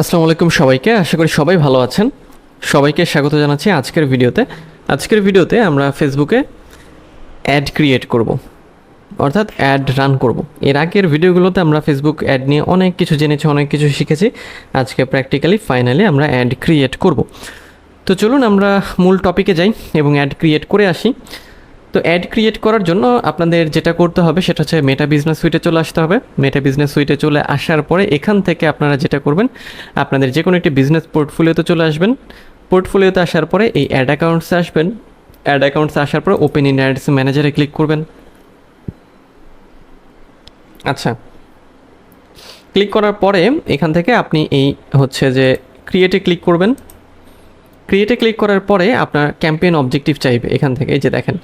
আসসালামু আলাইকুম সবাইকে, আশা করি সবাই ভালো আছেন। সবাইকে স্বাগত জানাচ্ছি আজকের ভিডিওতে। আজকের ভিডিওতে আমরা ফেসবুকে অ্যাড ক্রিয়েট করব, অর্থাৎ অ্যাড রান করব। এর আগের ভিডিওগুলোতে আমরা ফেসবুক অ্যাড নিয়ে অনেক কিছু জেনেছি, অনেক কিছু শিখেছি। আজকে প্র্যাকটিক্যালি ফাইনালি আমরা অ্যাড ক্রিয়েট করব। তো চলুন আমরা মূল টপিকে যাই এবং অ্যাড ক্রিয়েট করে আসি। তো অ্যাড ক্রিয়েট করার জন্য আপনাদের যেটা করতে হবে, সেটা হচ্ছে মেটা বিজনেস সুইটে চলে আসতে হবে। মেটা বিজনেস সুইটে চলে আসার পরে এখান থেকে আপনারা যেটা করবেন, আপনাদের যে কোনো একটি বিজনেস পোর্টফোলিওতে চলে আসবেন। পোর্টফোলিওতে আসার পরে এই অ্যাড অ্যাকাউন্টসে আসবেন। অ্যাড অ্যাকাউন্টসে আসার পরে ওপেন ইন অ্যাডস ম্যানেজারে ক্লিক করবেন। আচ্ছা। ক্লিক করার পরে এখান থেকে আপনি এই হচ্ছে যে ক্রিয়েটে ক্লিক করবেন। ক্রিয়েটে ক্লিক করার পরে আপনার ক্যাম্পেইন অবজেক্টিভ চাইবে এখান থেকে। এই যে দেখেন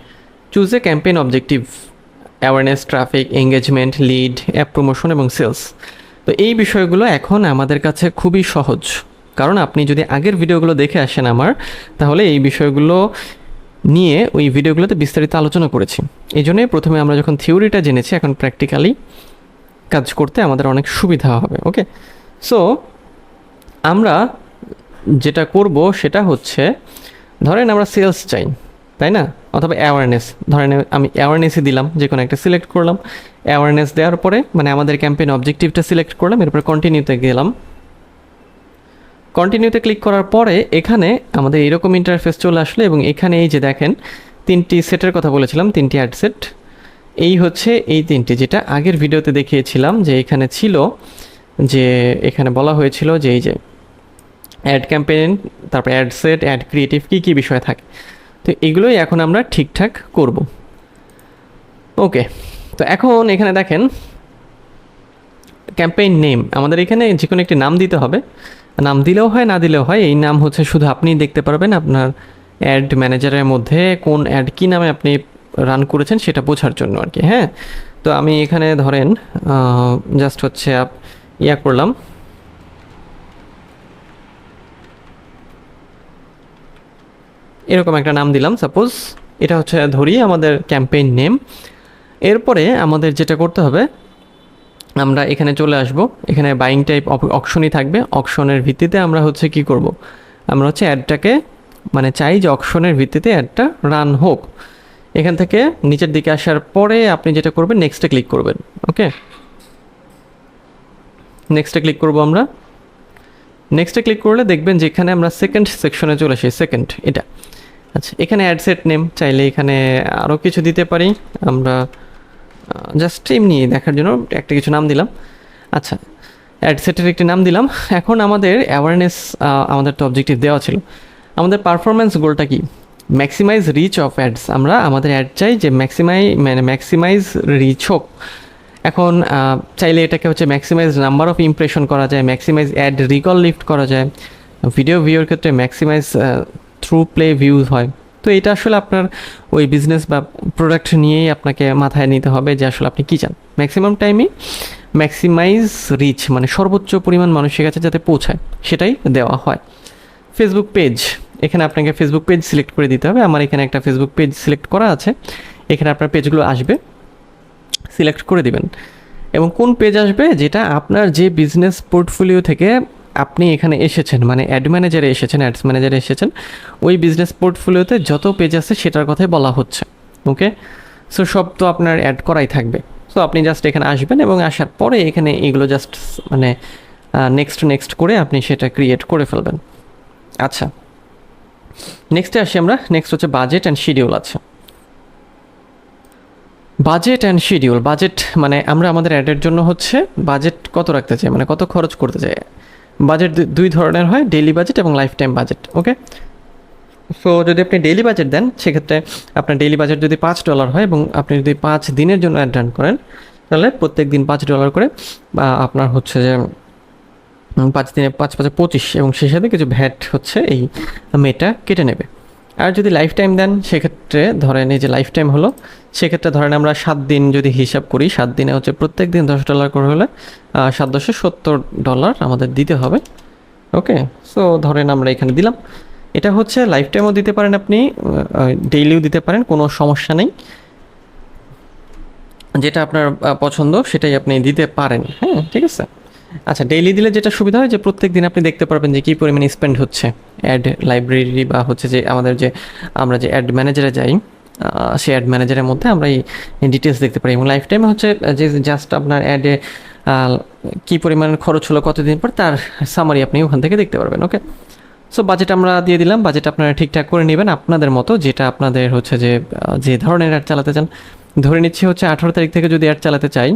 choose a campaign objective awareness traffic engagement lead app promotion এবং সেলস তো এই বিষয়গুলো এখন আমাদের কাছে খুবই সহজ। কারণ আপনি যদি আগের ভিডিওগুলো দেখে আসেন আমার, তাহলে এই বিষয়গুলো নিয়ে ওই ভিডিওগুলোতে বিস্তারিত আলোচনা করেছি। এই জন্যই প্রথমে আমরা যখন থিওরিটা জেনেছি, এখন প্র্যাকটিক্যালি কাজ করতে আমাদের অনেক সুবিধা হবে ওকে সো আমরা যেটা করব সেটা হচ্ছে, ধরেন আমরা সেলস চাই। তাই না? অথবা অ্যাওয়ারনেস ধরেন আমি অ্যাওয়ারনেসই দিলাম যে কোনো একটা সিলেক্ট করলাম। অ্যাওয়ারনেস দেওয়ার পরে মানে আমাদের ক্যাম্পেইন অবজেক্টিভটা সিলেক্ট করলাম, এরপরে কন্টিনিউতে গেলাম। কন্টিনিউতে ক্লিক করার পরে, এখানে আমাদের এরকম ইন্টারফেস চলে আসলো এবং এখানে এই যে দেখেন, তিনটি সেটের কথা বলেছিলাম, তিনটি অ্যাড সেট এই হচ্ছে এই তিনটি, যেটা আগের ভিডিওতে দেখিয়েছিলাম যে এখানে ছিল, যে এখানে বলা হয়েছিল যে এই যে অ্যাড ক্যাম্পেইন তারপর অ্যাড সেট অ্যাড ক্রিয়েটিভ কী কী বিষয় থাকে। তো এগুলোই এখন আমরা ঠিকঠাক করব। ওকে, তো এখন এখানে দেখেন ক্যাম্পেইন নেম আমাদের এখানে যে কোনো একটি নাম দিতে হবে। নাম দিলেও হয়, না দিলেও হয়, এই নাম হচ্ছে শুধু আপনিই দেখতে পারবেন আপনার অ্যাড ম্যানেজারের মধ্যে কোন অ্যাড কী নামে আপনি রান করেছেন সেটা বোঝার জন্য আর কি হ্যাঁ? তো আমি এখানে ধরেন জাস্ট হচ্ছে ইয়া করলাম এরকম একটা নাম দিলাম সাপোজ এটা হচ্ছে ধরি আমাদের ক্যাম্পেইন নেম এরপরে আমাদের যেটা করতে হবে, আমরা এখানে চলে আসব। এখানে বাইং টাইপ অপশনই থাকবে। অপশনের ভিত্তিতে আমরা হচ্ছে কি করব? আমরা হচ্ছে অ্যাডটাকে মানে চাই যে অপশনের ভিত্তিতে অ্যাডটা রান হোক। এখান থেকে নিচের দিকে আসার পরে আপনি যেটা করবেন নেক্সটে ক্লিক করবেন ওকে নেক্সটে ক্লিক করব আমরা। নেক্সটে ক্লিক করলে দেখবেন যে এখানে আমরা সেকেন্ড সেকশনে চলে আসি। সেকেন্ড এটা। আচ্ছা এখানে অ্যাড সেট নেম চাইলে এখানে আরও কিছু দিতে পারি। আমরা জাস্ট এমনি দেখার জন্য একটা কিছু নাম দিলাম। আচ্ছা অ্যাড সেটের একটি নাম দিলাম। এখন আমাদের অ্যাওয়ারনেস আমাদের তো অবজেক্টিভ দেওয়া ছিল। আমাদের পারফরমেন্স গোলটা কি? ম্যাক্সিমাইজ রিচ অফ অ্যাডস আমরা আমাদের অ্যাড চাই যে ম্যাক্সিমাই মানে ম্যাক্সিমাইজ রিচ হোক। এখন চাইলে এটাকে হচ্ছে ম্যাক্সিমাইজ নাম্বার অফ ইমপ্রেশন করা যায় ম্যাক্সিমাইজ অ্যাড রিকল লিফট করা যায়। ভিডিও ভিউর ক্ষেত্রে ম্যাক্সিমাইজ থ্রু প্লে ভিউজ হয়। তো এটা আসলে আপনার ওই বিজনেস বা প্রোডাক্ট নিয়েই আপনাকে মাথায় নিতে হবে যে আসলে আপনি কী চান। ম্যাক্সিমাম টাইমে ম্যাক্সিমাইজ রিচ মানে সর্বোচ্চ পরিমাণ মানুষের কাছে যাতে পৌঁছায়, সেটাই দেওয়া হয়। ফেসবুক পেজ এখানে আপনাকে ফেসবুক পেজ সিলেক্ট করে দিতে হবে। আমার এখানে একটা ফেসবুক পেজ সিলেক্ট করা আছে। এখানে আপনার পেজগুলো আসবে। সিলেক্ট করে দিবেন। এবং কোন পেজ আসবে? যেটা আপনার যে বিজনেস পোর্টফোলিও থেকে আপনি এখানে এসেছেন মানে অ্যাড ম্যানেজারে এসেছেন অ্যাডস ম্যানেজারে এসেছেন, ওই বিজনেস পোর্টফোলিওতে যত পেজ আছে সেটার কথাই বলা হচ্ছে। ওকে সো সব তো আপনার অ্যাড করাই থাকবে। সো আপনি জাস্ট এখানে আসবেন এবং আসার পরে এখানে এগুলো জাস্ট মানে নেক্সট নেক্সট করে আপনি সেটা ক্রিয়েট করে ফেলবেন। আচ্ছা। নেক্সটে আসি আমরা। নেক্সট হচ্ছে বাজেট অ্যান্ড শিডিউল আছে। বাজেট অ্যান্ড শিডিউল বাজেট মানে আমরা আমাদের অ্যাডের জন্য হচ্ছে বাজেট কত রাখতে চাই মানে কত খরচ করতে চাই। বাজেট দুই ধরনের হয় ডেইলি বাজেট এবং lifetime budget okay so যদি আপনি ডেইলি বাজেট দেন, সেক্ষেত্রে আপনার ডেইলি বাজেট যদি পাঁচ ডলার হয় এবং আপনি যদি পাঁচ দিনের জন্য অ্যাড রান করেন, তাহলে প্রত্যেক দিন পাঁচ ডলার করে আপনার হচ্ছে যে পাঁচ দিনে পাঁচ, পাঁচে পঁচিশ, এবং সেই সাথে কিছু ভ্যাট হচ্ছে, এই মেটা কেটে নেবে। আর যদি লাইফ টাইম দেন, সেক্ষেত্রে ধরেন এই যে লাইফ টাইম হলো সেক্ষেত্রে ধরেন আমরা সাত দিন যদি হিসাব করি, সাত দিনে হচ্ছে প্রত্যেক দিন দশ ডলার করে হলে সাত দশে সত্তর ডলার আমাদের দিতে হবে। ওকে সো ধরেন আমরা এখানে দিলাম। এটা হচ্ছে লাইফ টাইমও দিতে পারেন আপনি ডেইলিও দিতে পারেন, কোনো সমস্যা নেই। যেটা আপনার পছন্দ সেটাই আপনি দিতে পারেন। হ্যাঁ ঠিক আছে? আচ্ছা ডেইলি দিলে যেটা সুবিধা হয় যে প্রত্যেক দিন আপনি দেখতে পারবেন যে কী পরিমাণে স্পেন্ড হচ্ছে। অ্যাড লাইব্রেরি বা হচ্ছে যে আমাদের যে, আমরা যে অ্যাড ম্যানেজারে যাই সেই অ্যাড ম্যানেজারের মধ্যে আমরা এই ডিটেলস দেখতে পারি। এবং লাইফ টাইমে হচ্ছে যে জাস্ট আপনার অ্যাডে কী পরিমাণ খরচ হলো, কতদিন পর তার সামারি আপনি ওখান থেকে দেখতে পারবেন ওকে সো বাজেট আমরা দিয়ে দিলাম। বাজেট আপনারা ঠিকঠাক করে নেবেন। আপনাদের মতো যেটা আপনাদের হচ্ছে যে যে ধরনের অ্যাড চালাতে চান। ধরে নিচ্ছি হচ্ছে আঠারো তারিখ থেকে যদি অ্যাড চালাতে চাই,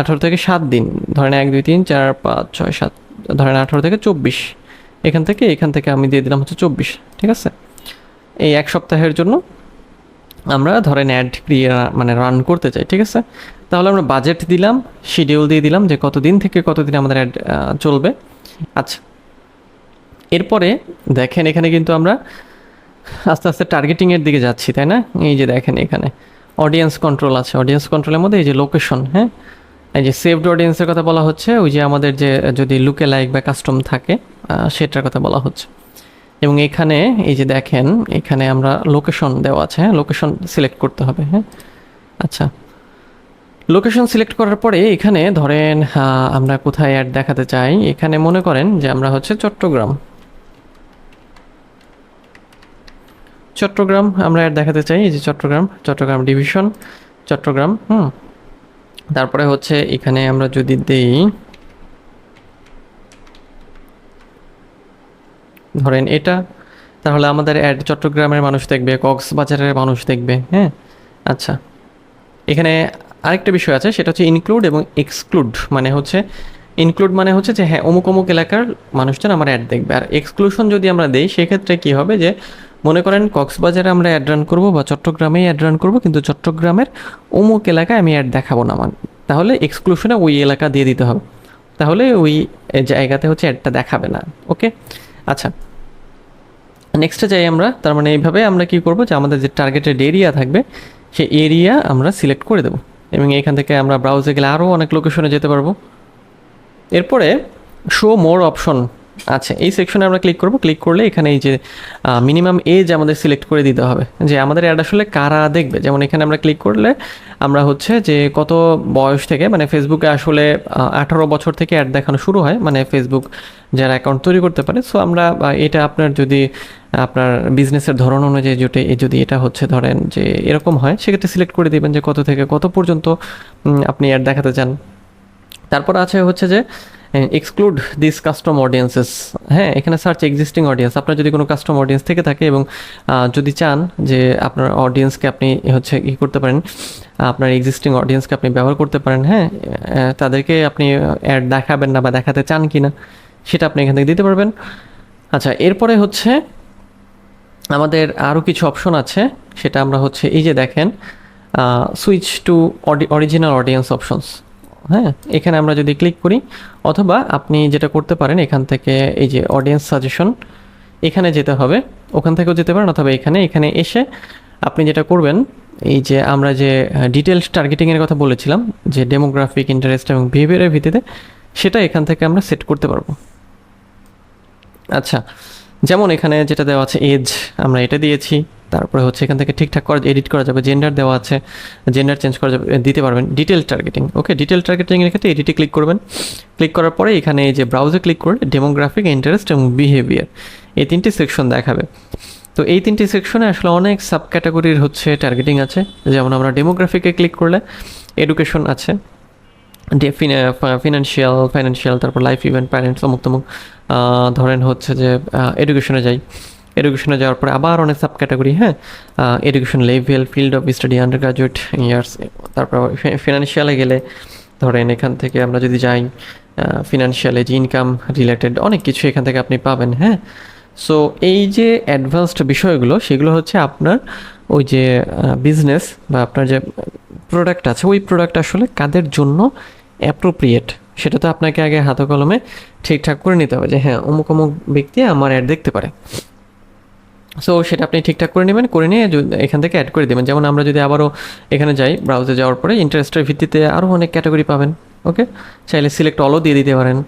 আঠারো থেকে সাত দিন, ধরেন এক, দুই, তিন, চার, পাঁচ, ছয়, সাত, ধরেন আঠারো থেকে চব্বিশ। এখান থেকে এখান থেকে আমি দিয়ে দিলাম হচ্ছে চব্বিশ, ঠিক আছে? এই এক সপ্তাহের জন্য আমরা ধরেন অ্যাড ক্রিয়ে মানে রান করতে চাই, ঠিক আছে? তাহলে আমরা বাজেট দিলাম শিডিউল দিয়ে দিলাম যে কতদিন থেকে কতদিন আমাদের অ্যাড চলবে। আচ্ছা। এরপরে দেখেন এখানে কিন্তু আমরা আস্তে আস্তে টার্গেটিংয়ের দিকে যাচ্ছি, তাই না? এই যে দেখেন এখানে অডিয়েন্স কন্ট্রোল আছে। অডিয়েন্স কন্ট্রোলের মধ্যে এই যে লোকেশন হ্যাঁ? এই যে সেভড অডিয়েন্সের কথা বলা হচ্ছে, ওই যে আমাদের যে যদি লুকে লাইক বা কাস্টম থাকে সেটার কথা বলা হচ্ছে। এবং এখানে, এই যে দেখেন, এখানে আমরা লোকেশন দেওয়া আছে হ্যাঁ? লোকেশন সিলেক্ট করতে হবে হ্যাঁ? আচ্ছা। লোকেশন সিলেক্ট করার পরে এখানে ধরেন আমরা কোথায় অ্যাড দেখাতে চাই? এখানে মনে করেন যে আমরা হচ্ছে চট্টগ্রাম। চট্টগ্রাম, আমরা অ্যাড দেখাতে চাই, এই যে চট্টগ্রাম চট্টগ্রাম ডিভিশন চট্টগ্রাম, হুম? তারপরে হচ্ছে এখানে আমরা যদি দেই ধরেন এটা, তাহলে আমাদের অ্যাড চট্টগ্রামের মানুষ দেখবে, কক্সবাজারের মানুষ দেখবে হ্যাঁ? আচ্ছা এখানে আরেকটা বিষয় আছে, সেটা হচ্ছে ইনক্লুড এবং এক্সক্লুড মানে হচ্ছে ইনক্লুড মানে হচ্ছে যে হ্যাঁ অমুক অমুক এলাকার মানুষজন আমার অ্যাড দেখবে। আর এক্সক্লুশন যদি আমরা দেই, সেক্ষেত্রে কি হবে যে, মনে করেন কক্সবাজারে আমরা অ্যাড রান করব বা চট্টগ্রামেই অ্যাড রান করব, কিন্তু চট্টগ্রামের অমুক এলাকায় আমি অ্যাড দেখাবো না আমার তাহলে এক্সক্লুশনে ওই এলাকা দিয়ে দিতে হবে। তাহলে ওই জায়গাতে হচ্ছে অ্যাডটা দেখাবে না ওকে আচ্ছা। নেক্সটে যাই আমরা, তার মানে এইভাবে আমরা কি করব যে আমাদের যে টার্গেটেড এরিয়া থাকবে, সেই এরিয়া আমরা সিলেক্ট করে দেব। এবং এখান থেকে আমরা ব্রাউজে গেলে আরও অনেক লোকেশনে যেতে পারব। এরপরে শো মোর অপশন আছে এই সেকশনে আমরা ক্লিক করব। ক্লিক করলে এখানে এই যে মিনিমাম এজ আমাদের সিলেক্ট করে দিতে হবে। যে আমাদের অ্যাড আসলে কারা দেখবে? যেমন এখানে আমরা ক্লিক করলে আমরা হচ্ছে যে কত বয়স থেকে মানে ফেসবুকে আসলে আঠারো বছর থেকে অ্যাড দেখানো শুরু হয় মানে ফেসবুক যারা অ্যাকাউন্ট তৈরি করতে পারে। সো আমরা এটা আপনার যদি, আপনার বিজনেসের ধরন অনুযায়ী যদি যদি এটা হচ্ছে ধরেন যে এরকম হয়, সেক্ষেত্রে সিলেক্ট করে দিবেন যে কত থেকে কত পর্যন্ত আপনি অ্যাড দেখাতে চান। তারপর আছে হচ্ছে যে এক্সক্লুড দিস কাস্টম অডিয়েন্সেস হ্যাঁ এখানে সার্চ এক্সিস্টিং অডিয়েন্স আপনার যদি কোনো কাস্টম অডিয়েন্স থেকে থাকে এবং যদি চান যে আপনার অডিয়েন্সকে আপনি হচ্ছে ই করতে পারেন, আপনার এক্সিস্টিং অডিয়েন্সকে আপনি ব্যবহার করতে পারেন হ্যাঁ তাদেরকে আপনি অ্যাড দেখাবেন না বা দেখাতে চান কি না সেটা আপনি এখান থেকে দিতে পারবেন। আচ্ছা এরপরে হচ্ছে আমাদের আরও কিছু অপশন আছে, সেটা আমরা হচ্ছে এই যে দেখেন switch to original audience options হ্যাঁ এখানে আমরা যদি ক্লিক করি, অথবা আপনি যেটা করতে পারেন, এখান থেকে এই যে অডিয়েন্স সাজেশন এখানে যেতে হবে। ওখান থেকেও যেতে পারেন, অথবা এখানে এখানে এসে আপনি যেটা করবেন, এই যে আমরা যে ডিটেলস টার্গেটিংয়ের কথা বলেছিলাম, যে ডেমোগ্রাফিক ইন্টারেস্ট এবং বিহেভিয়ারের ভিত্তিতে, সেটা এখান থেকে আমরা সেট করতে পারব। আচ্ছা যেমন এখানে যেটা দেওয়া আছে এজ আমরা এটা দিয়েছি। তারপরে হচ্ছে এখান থেকে ঠিকঠাক করা এডিট করা যাবে জেন্ডার দেওয়া আছে জেন্ডার চেঞ্জ করা যাবে দিতে পারবেন। ডিটেল টার্গেটিং ওকে ডিটেল টার্গেটিংয়ের ক্ষেত্রে এডিটে ক্লিক করবেন। ক্লিক করার পরে এখানে এই যে ব্রাউজে ক্লিক করে ডেমোগ্রাফিক ইন্টারেস্ট এবং বিহেভিয়ার এই তিনটি সেকশন দেখাবে। তো এই তিনটি সেকশনে আসলে অনেক সাব ক্যাটাগরির হচ্ছে টার্গেটিং আছে। যেমন আমরা ডেমোগ্রাফিকে ক্লিক করলে এডুকেশন আছে ফিনান্সিয়াল ফাইন্যান্সিয়াল তারপর লাইফ ইভেন্ট প্যারেন্টস অমুক তমুক ধরেন হচ্ছে যে এডুকেশনে যাই। এডুকেশনে যাওয়ার পরে আবার অনেক সাব ক্যাটাগরি হ্যাঁ? Education level field of study undergraduate years তারপর ফিনান্সিয়ালে গেলে ধরেন এখান থেকে আমরা যদি যাই ফিনান্সিয়ালে যে ইনকাম রিলেটেড অনেক কিছু এখান থেকে আপনি পাবেন হ্যাঁ? সো এই যে অ্যাডভান্সড বিষয়গুলো, সেগুলো হচ্ছে আপনার ওই যে বিজনেস বা আপনার যে প্রোডাক্ট আছে, ওই প্রোডাক্ট আসলে কাদের জন্য অ্যাপ্রোপ্রিয়েট সেটা তো আপনাকে আগে হাতে কলমে ঠিকঠাক করে নিতে হবে যে হ্যাঁ অমুক অমুক ব্যক্তি আমার অ্যাড দেখতে পারে। সো সেটা আপনি ঠিকঠাক করে নেবেন, করে নিয়ে এখান থেকে অ্যাড করে দেবেন। যেমন আমরা যদি আবারও এখানে যাই ব্রাউজে যাওয়ার পরে ইন্টারেস্টের ভিত্তিতে আরও অনেক ক্যাটাগরি পাবেন ওকে চাইলে সিলেক্ট অলও দিয়ে দিতে পারেন।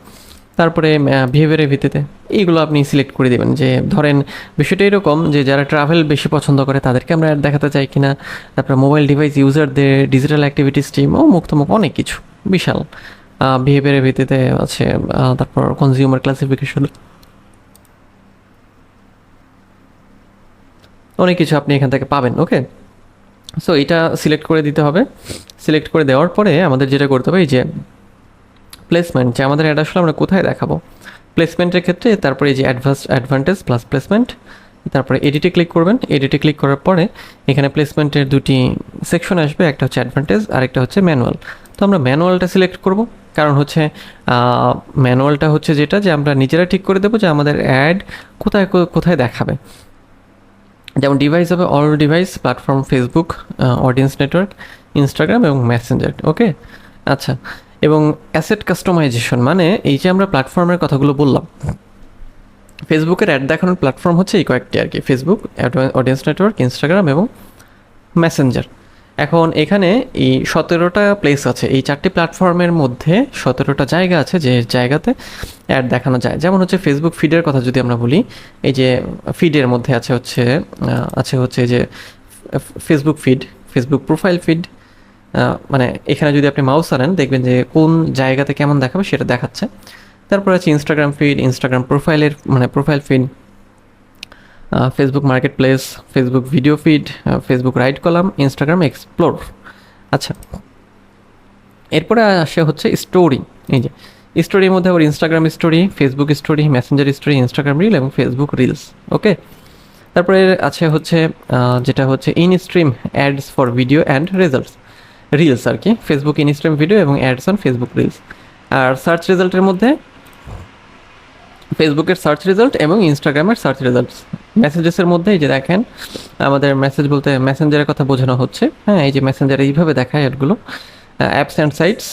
তারপরে বিহেভিয়ারের ভিত্তিতে এইগুলো আপনি সিলেক্ট করে দেবেন। যে ধরেন, বিষয়টা এরকম যে যারা ট্রাভেল বেশি পছন্দ করে, তাদেরকে আমরা অ্যাড দেখাতে চাই কিনা। তারপরে মোবাইল ডিভাইস ইউজারদের ডিজিটাল অ্যাক্টিভিটিস টিম ও মুক্তমুখ অনেক কিছু, বিশাল। বিহেভিয়ারের ভিত্তিতে আছে তারপর কনজিউমার ক্লাসিফিকেশন অনেক কিছু আপনি এখান থেকে পাবেন ওকে সো এটা সিলেক্ট করে দিতে হবে। সিলেক্ট করে দেওয়ার পরে আমাদের যেটা করতে হবে, এই যে প্লেসমেন্ট যে আমাদের অ্যাড আসলে আমরা কোথায় দেখাবো? প্লেসমেন্টের ক্ষেত্রে তারপরে এই যে অ্যাডভান্স অ্যাডভান্টেজ প্লাস প্লেসমেন্ট তারপরে এডিটে ক্লিক করবেন। এডিটে ক্লিক করার পরে এখানে প্লেসমেন্টের দুটি সেকশন আসবে, একটা হচ্ছে অ্যাডভান্টেজ আর একটা হচ্ছে ম্যানুয়াল তো আমরা ম্যানুয়ালটা সিলেক্ট করব। কারণ হচ্ছে ম্যানুয়ালটা হচ্ছে যেটা যে আমরা নিজেরা ঠিক করে দেবো যে আমাদের অ্যাড কোথায় কোথায় দেখাবে। যেমন ডিভাইস হবে all device platform Facebook audience network Instagram এবং মেসেঞ্জার ওকে আচ্ছা এবং অ্যাসেট কাস্টমাইজেশন মানে এই যে আমরা প্ল্যাটফর্মের কথাগুলো বললাম ফেসবুকের অ্যাড দেখানোর প্ল্যাটফর্ম হচ্ছে এই কয়েকটি আর কি ফেসবুক অডিয়েন্স নেটওয়ার্ক ইনস্টাগ্রাম এবং মেসেঞ্জার এখন এখানে এই সতেরোটা প্লেস আছে। এই চারটি প্ল্যাটফর্মের মধ্যে সতেরোটা জায়গা আছে যে জায়গাতে অ্যাড দেখানো যায়। যেমন হচ্ছে ফেসবুক ফিডের কথা যদি আমরা বলি, এই যে ফিডের মধ্যে আছে হচ্ছে আছে হচ্ছে যে Facebook feed Facebook profile feed মানে এখানে যদি আপনি মাউস আনেন, দেখবেন যে কোন জায়গাতে কেমন দেখাবে সেটা দেখাচ্ছে। তারপর আছে ইনস্টাগ্রাম ফিড ইনস্টাগ্রাম প্রোফাইলের মানে profile feed Facebook marketplace Facebook video feed Facebook right column Instagram explore আচ্ছা এরপরে আসে হচ্ছে স্টোরি এই যে স্টোরির মধ্যে আবার Instagram story Facebook story messenger story Instagram reel এবং ফেসবুক রিলস ওকে? তারপরে আছে হচ্ছে যেটা হচ্ছে in stream ads for video and results reels আর কি ফেসবুক ইন স্ট্রিম ভিডিও এবং অ্যাডস অন ফেসবুক রিলস আর সার্চ রেজাল্টের মধ্যে ফেসবুকের সার্চ রেজাল্ট এবং ইনস্টাগ্রামের সার্চ রেজাল্টস মেসেজেসের মধ্যে এই যে দেখেন, আমাদের মেসেজ বলতে মেসেঞ্জারের কথা বোঝানো হচ্ছে। হ্যাঁ এই যে মেসেঞ্জার এইভাবে দেখায় অ্যাডগুলো apps and sites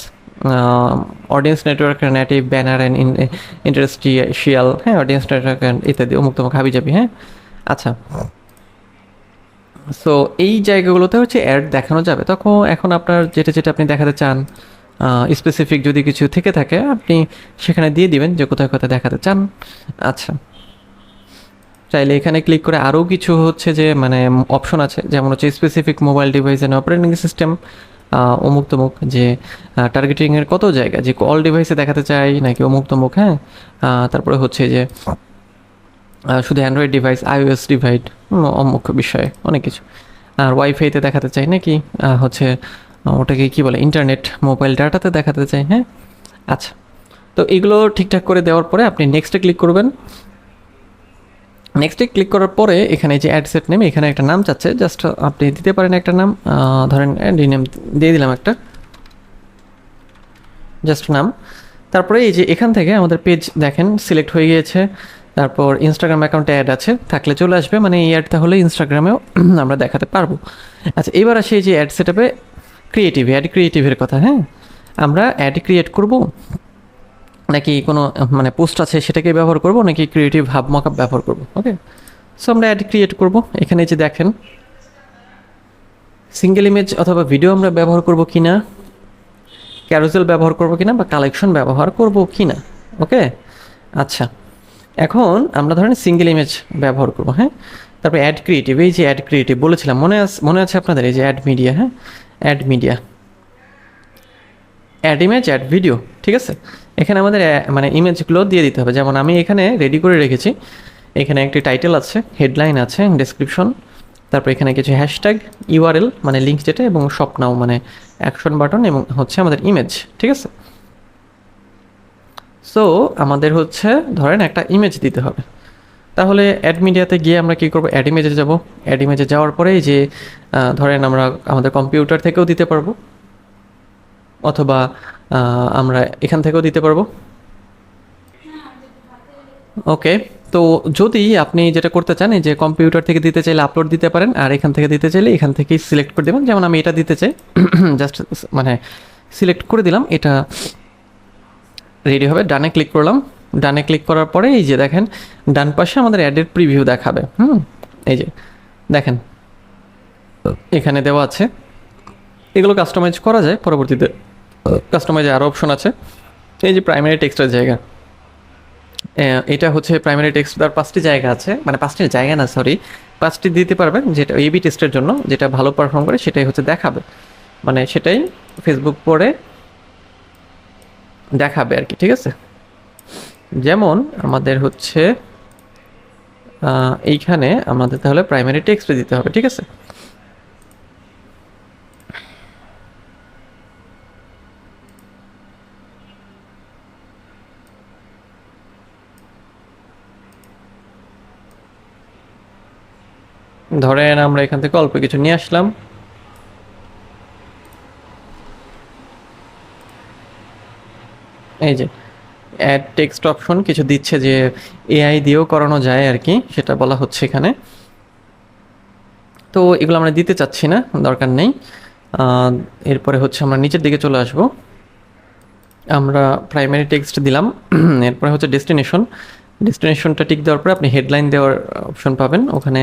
audience network native banner and interstitial হ্যাঁ অডিয়েন্স নেটওয়ার্ক অ্যান্ড ইত্যাদি, অমুক তমুক হাবি যাবি হ্যাঁ। আচ্ছা। সো এই জায়গাগুলোতে হচ্ছে অ্যাড দেখানো যাবে। তখন, এখন আপনার যেটা যেটা আপনি দেখাতে চান স্পেসিফিক যদি কিছু থেকে থাকে, আপনি সেখানে দিয়ে দিবেন যে কোথায় কোথায় দেখাতে চান। আচ্ছা। চাইলে এখানে ক্লিক করে আরও কিছু হচ্ছে যে মানে অপশন আছে, যেমন হচ্ছে specific mobile device and operating system অমুক তমুক যে টার্গেটিংয়ের কত জায়গা, যে অল ডিভাইসে দেখাতে চাই নাকি অমুক তমুক হ্যাঁ? তারপরে হচ্ছে যে শুধু অ্যান্ড্রয়েড ডিভাইস আইওএস ডিভাইড অমুক বিষয়ে অনেক কিছু। আর ওয়াইফাইতে দেখাতে চাই নাকি? হচ্ছে ওটাকে কি বলে ইন্টারনেট মোবাইল ডাটাতে দেখাতে চাই হ্যাঁ? আচ্ছা তো এগুলো ঠিকঠাক করে দেওয়ার পরে আপনি নেক্সটে ক্লিক করবেন। নেক্সটে ক্লিক করার পরে এখানে যে অ্যাড সেট নেম এখানে একটা নাম চাচ্ছে জাস্ট আপনি দিতে পারেন একটা নাম ধরেন নেম, দিয়ে দিলাম একটা। জাস্ট নাম। তারপরে এই যে এখান থেকে আমাদের পেজ দেখেন সিলেক্ট হয়ে গিয়েছে। তারপর ইনস্টাগ্রাম অ্যাকাউন্টে অ্যাড আছে, থাকলে চলে আসবে। মানে এই অ্যাড তাহলে ইনস্টাগ্রামেও আমরা দেখাতে পারব। আচ্ছা এবার আসি এই যে অ্যাড সেট আপে ক্রিয়েটিভ অ্যাড ক্রিয়েটিভের কথা হ্যাঁ? আমরা অ্যাড ক্রিয়েট করব? নাকি কোনো মানে পোস্ট আছে সেটাকে ব্যবহার করব? নাকি ক্রিয়েটিভ হাব মকআপ ব্যবহার করব? ওকে সো আমরা অ্যাড ক্রিয়েট করব। এখানে যে দেখেন সিঙ্গেল ইমেজ অথবা ভিডিও আমরা ব্যবহার করব কি না ক্যারোজেল ব্যবহার করব কিনা, বা কালেকশন ব্যবহার করব কি না ওকে আচ্ছা। এখন আমরা ধরেন সিঙ্গেল ইমেজ ব্যবহার করব হ্যাঁ? তারপরে অ্যাড ক্রিয়েটিভ এই যে অ্যাড ক্রিয়েটিভ বলেছিলাম, মনে আছে মনে আছে আপনাদের? এই যে অ্যাড মিডিয়া হ্যাঁ? Ad media. Ad image ad video ঠিক আছে? এখানে আমাদের মানে ইমেজগুলো দিয়ে দিতে হবে। যেমন আমি এখানে রেডি করে রেখেছি। এখানে একটি টাইটেল আছে হেডলাইন আছে ডেসক্রিপশন তারপর এখানে কিছু হ্যাশট্যাগ ইউআরএল মানে লিঙ্ক যেটা, এবং শপ নাও মানে অ্যাকশন বাটন এবং হচ্ছে আমাদের ইমেজ ঠিক আছে? সো আমাদের হচ্ছে, ধরেন একটা ইমেজ দিতে হবে। তাহলে অ্যাড মিডিয়াতে গিয়ে আমরা কী করব? অ্যাড ইমেজে যাব। অ্যাড ইমেজে যাওয়ার পরে যে ধরেন আমরা আমাদের কম্পিউটার থেকেও দিতে পারব। অথবা আমরা এখান থেকেও দিতে পারব। ওকে তো যদি আপনি যেটা করতে চান যে কম্পিউটার থেকে দিতে চাইলে আপলোড দিতে পারেন, আর এখান থেকে দিতে চাইলে এখান থেকেই সিলেক্ট করে দেবেন। যেমন আমি এটা দিতে চাই জাস্ট মানে সিলেক্ট করে দিলাম, এটা রেডি হবে ডানে ক্লিক করলাম। ডানে ক্লিক করার পরে এই যে দেখেন, ডান পাশে আমাদের অ্যাডের প্রিভিউ দেখাবে, হুম? এই যে, দেখেন, এখানে দেওয়া আছে। এগুলো কাস্টমাইজ করা যায়, পরবর্তীতে কাস্টমাইজে আরও অপশন আছে। এই যে প্রাইমারি টেক্সটের জায়গা। এটা হচ্ছে প্রাইমারি টেক্সট তার পাঁচটি জায়গা আছে মানে পাঁচটি জায়গা না সরি পাঁচটি দিতে পারবেন যেটা এবি টেস্টের জন্য, যেটা ভালো পারফর্ম করে সেটাই হচ্ছে দেখাবে। মানে সেটাই ফেসবুক পরে দেখাবে আর কি, ঠিক আছে? যেমন আমাদের হচ্ছে এইখানে আমাদের তাহলে প্রাইমারি টেক্সট দিতে হবে, ঠিক আছে? ধরেন আমরা এখান থেকে অল্প কিছু নিয়ে আসলাম। এই যে অ্যাড টেক্সট অপশন কিছু দিচ্ছে যে এআই দিয়েও করানো যায় আর কি, সেটা বলা হচ্ছে এখানে। তো এগুলো আমরা দিতে চাচ্ছি না, দরকার নেই। এরপরে হচ্ছে আমরা নিচের দিকে চলে আসব। আমরা প্রাইমারি টেক্সট দিলাম। এরপরে হচ্ছে ডেস্টিনেশন ডেস্টিনেশনটা টিক দেওয়ার পরে আপনি হেডলাইন দেওয়ার অপশন পাবেন। ওখানে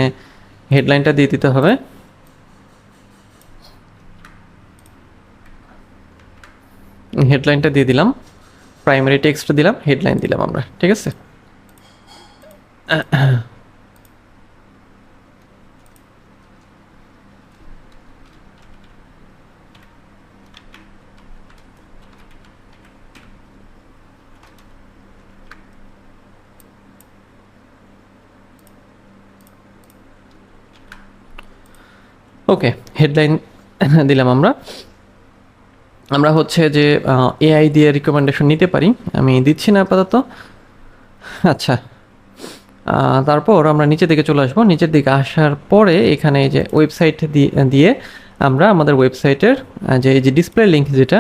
হেডলাইনটা দিয়ে দিতে হবে। হেডলাইনটা দিয়ে দিলাম। প্রাইমারি টেক্সট দিলাম হেডলাইন দিলাম আমরা ঠিক আছে? ওকে হেডলাইন দিলাম আমরা। আমরা হচ্ছে যে এআই দিয়ে রিকমেন্ডেশন নিতে পারি। আমি দিচ্ছি না আপাতত। আচ্ছা। তারপর আমরা নিচের দিকে চলে আসব। নিচের দিকে আসার পরে এখানে যে ওয়েবসাইট দিয়ে আমরা আমাদের ওয়েবসাইটের যে, এই যে ডিসপ্লে লিঙ্ক যেটা,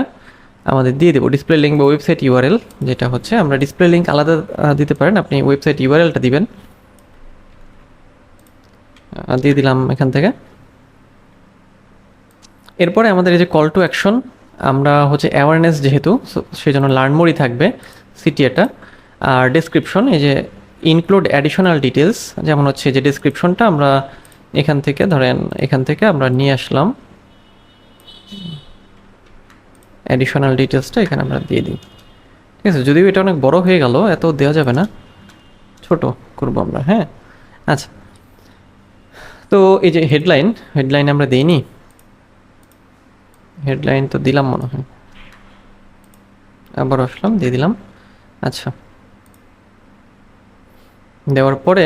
আমাদের দিয়ে দেবো। ডিসপ্লে লিঙ্ক বা ওয়েবসাইট ইউআরএল যেটা হচ্ছে, আমরা ডিসপ্লে লিঙ্ক আলাদা দিতে পারেন। আপনি ওয়েবসাইট ইউআরএলটা দিবেন। দিয়ে দিলাম এখান থেকে। এরপরে আমাদের এই যে কল টু অ্যাকশন আমরা হচ্ছে অ্যাওয়ারনেস যেহেতু সেই জন্য লার্ন মোরই থাকবে সিটিএটা আর ডেসক্রিপশন এই যে ইনক্লুড অ্যাডিশনাল ডিটেলস যেমন হচ্ছে যে ডেসক্রিপশনটা আমরা এখান থেকে, ধরেন এখান থেকে আমরা নিয়ে আসলাম। অ্যাডিশনাল ডিটেলসটা এখানে আমরা দিয়ে দিই। ঠিক আছে, যদিও এটা অনেক বড় হয়ে গেল, এত দেওয়া যাবে না। ছোট করব আমরা হ্যাঁ? আচ্ছা। তো এই যে হেডলাইন হেডলাইন আমরা দিইনি। হেডলাইন তো দিলাম মনে হয়। আবার আসলাম, দিয়ে দিলাম। আচ্ছা। দেওয়ার পরে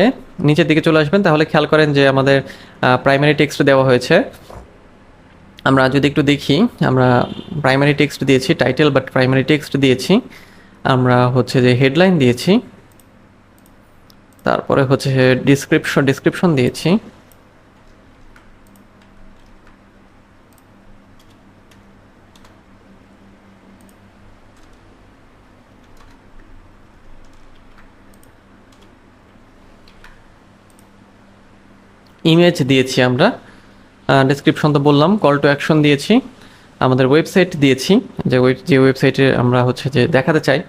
নিচের দিকে চলে আসবেন, তাহলে খেয়াল করেন যে আমাদের প্রাইমারি টেক্সট দেওয়া হয়েছে। আমরা যদি একটু দেখি, আমরা প্রাইমারি টেক্সট দিয়েছি টাইটেল বাট প্রাইমারি টেক্সট দিয়েছি। আমরা হচ্ছে যে হেডলাইন দিয়েছি। তারপরে হচ্ছে ডিসক্রিপশন ডিসক্রিপশন দিয়েছি। ইমেজ দিয়েছি আমরা। ডিসক্রিপশন তো বললাম কল টু অ্যাকশন দিয়েছি, আমাদের ওয়েবসাইট দিয়েছি, যে যে ওয়েবসাইটে আমরা হচ্ছে যে দেখাতে চাই।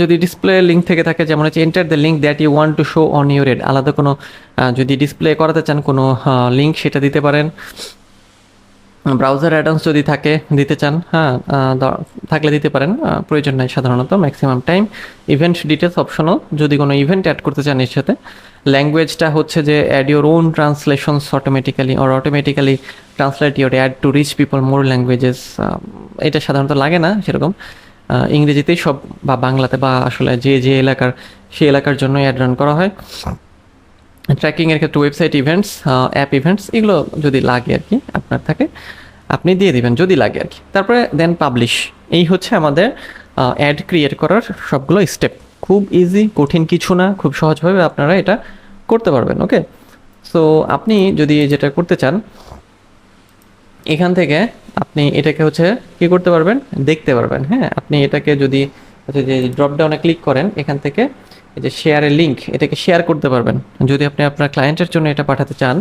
যদি ডিসপ্লে লিঙ্ক থেকে থাকে, যেমন হচ্ছে enter the link that you want to show on your ad আলাদা কোনো যদি ডিসপ্লে করাতে চান কোনো লিঙ্ক সেটা দিতে পারেন। ব্রাউজার অ্যাডান্স যদি থাকে, দিতে চান হ্যাঁ থাকলে দিতে পারেন প্রয়োজন নাই সাধারণত maximum time event details optional যদি কোনো ইভেন্ট অ্যাড করতে চান এর সাথে। ল্যাঙ্গুয়েজটা হচ্ছে যে add your own translations automatically or automatically translate your ad to reach people more languages এটা সাধারণত লাগে না সেরকম। ইংরেজিতেই সব বা বাংলাতে বা আসলে যে যে এলাকার, সেই এলাকার জন্য অ্যাড রান করা হয়। ট্র্যাকিংয়ের ক্ষেত্রে ওয়েবসাইট ইভেন্টস অ্যাপ ইভেন্টস এগুলো যদি লাগে আর কি, আপনার থাকে, আপনি দিয়ে দিবেন, যদি লাগে আর কি। তারপরে দেন পাবলিশ এই হচ্ছে আমাদের অ্যাড ক্রিয়েট করার সবগুলো স্টেপ খুব ইজি কঠিন কিছু না, খুব সহজভাবে আপনারা এটা করতে পারবেন ওকে সো আপনি যদি যেটা করতে চান, এখান থেকে আপনি এটাকে হচ্ছে কি করতে পারবেন? দেখতে পারবেন হ্যাঁ? আপনি এটাকে যদি হচ্ছে যে ড্রপ ডাউনে ক্লিক করেন, এখান থেকে এই যে শেয়ারের লিঙ্ক এটাকে শেয়ার করতে পারবেন। যদি আপনি আপনার ক্লায়েন্টের জন্য এটা পাঠাতে চান,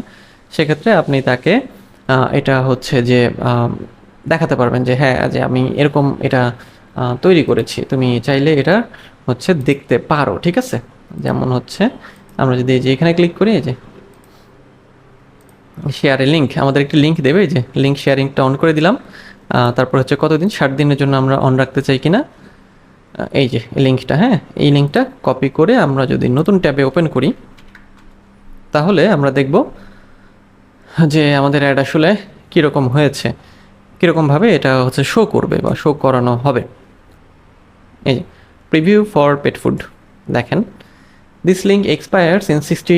সেক্ষেত্রে আপনি তাকে এটা হচ্ছে যে দেখাতে পারবেন যে হ্যাঁ যে আমি এরকম এটা তৈরি করেছি। তুমি চাইলে এটা হচ্ছে দেখতে পারো, ঠিক আছে? যেমন হচ্ছে, আমরা যদি যে এখানে ক্লিক করি, এই যে শেয়ারের লিঙ্ক আমাদের একটি লিঙ্ক দেবে, এই যে লিঙ্ক শেয়ারিংটা অন করে দিলাম। তারপর হচ্ছে কতদিন? ষাট দিনের জন্য আমরা অন রাখতে চাই কিনা? এই যে লিঙ্কটা হ্যাঁ? এই লিঙ্কটা কপি করে আমরা যদি নতুন ট্যাবে ওপেন করি, তাহলে আমরা দেখব যে আমাদের অ্যাড আসলে কীরকম হয়েছে, কীরকমভাবে এটা হচ্ছে শো করবে বা শো করানো হবে। এই যে প্রিভিউ ফর পেট ফুড দেখেন। This link expires in sixty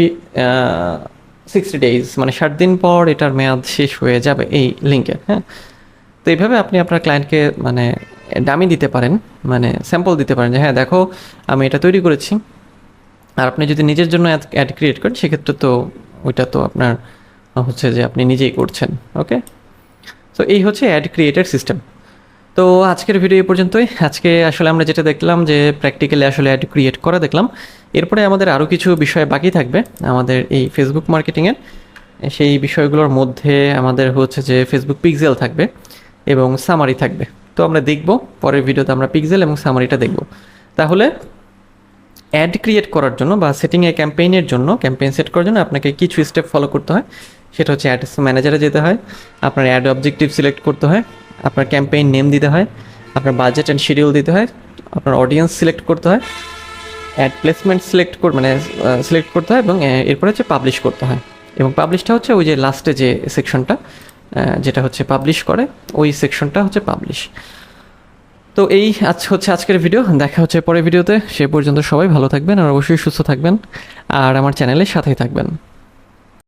sixty days মানে ষাট দিন পর এটার মেয়াদ শেষ হয়ে যাবে এই লিঙ্কের হ্যাঁ? তো এইভাবে আপনি আপনার ক্লায়েন্টকে মানে ডামি দিতে পারেন মানে স্যাম্পল দিতে পারেন যে হ্যাঁ দেখো, আমি এটা তৈরি করেছি। আর আপনি যদি নিজের জন্য অ্যাড ক্রিয়েট করেন, সেক্ষেত্রে তো ওইটা তো আপনার, হচ্ছে যে আপনি নিজেই করছেন ওকে তো এই হচ্ছে অ্যাড ক্রিয়েটেড সিস্টেম তো আজকের ভিডিও এই পর্যন্তই। আজকে আসলে আমরা যেটা দেখলাম যে প্র্যাকটিক্যালি আসলে অ্যাড ক্রিয়েট করা দেখলাম। এরপরে আমাদের আরও কিছু বিষয় বাকি থাকবে আমাদের এই ফেসবুক মার্কেটিংয়ের সেই বিষয়গুলোর মধ্যে আমাদের হচ্ছে যে ফেসবুক পিক্সেল থাকবে এবং সামারি থাকবে। তো আমরা দেখব, পরের ভিডিওতে আমরা পিক্সেল এবং সামারিটা দেখব। তাহলে অ্যাড ক্রিয়েট করার জন্য বা সেটিংয়ে ক্যাম্পেইনের জন্য ক্যাম্পেইন সেট করার জন্য আপনাকে কিছু স্টেপ ফলো করতে হয়। সেটা হচ্ছে অ্যাড ম্যানেজারে যেতে হয়, আপনার অ্যাড অবজেক্টিভ সিলেক্ট করতে হয়, আপনার ক্যাম্পেইন নেম দিতে হয়, আপনার বাজেট অ্যান্ড শিডিউল দিতে হয়, আপনার অডিয়েন্স সিলেক্ট করতে হয় অ্যাড প্লেসমেন্ট সিলেক্ট কর মানে সিলেক্ট করতে হয় এবং এরপরে হচ্ছে পাবলিশ করতে হয়। এবং পাবলিশটা হচ্ছে ওই যে লাস্টে যে সেকশনটা যেটা হচ্ছে পাবলিশ করে, ওই সেকশনটা হচ্ছে পাবলিশ তো এই আজ হচ্ছে আজকের ভিডিও দেখা হচ্ছে পরের ভিডিওতে সে পর্যন্ত সবাই ভালো থাকবেন আর অবশ্যই সুস্থ থাকবেন। আর আমার চ্যানেলের সাথেই থাকবেন।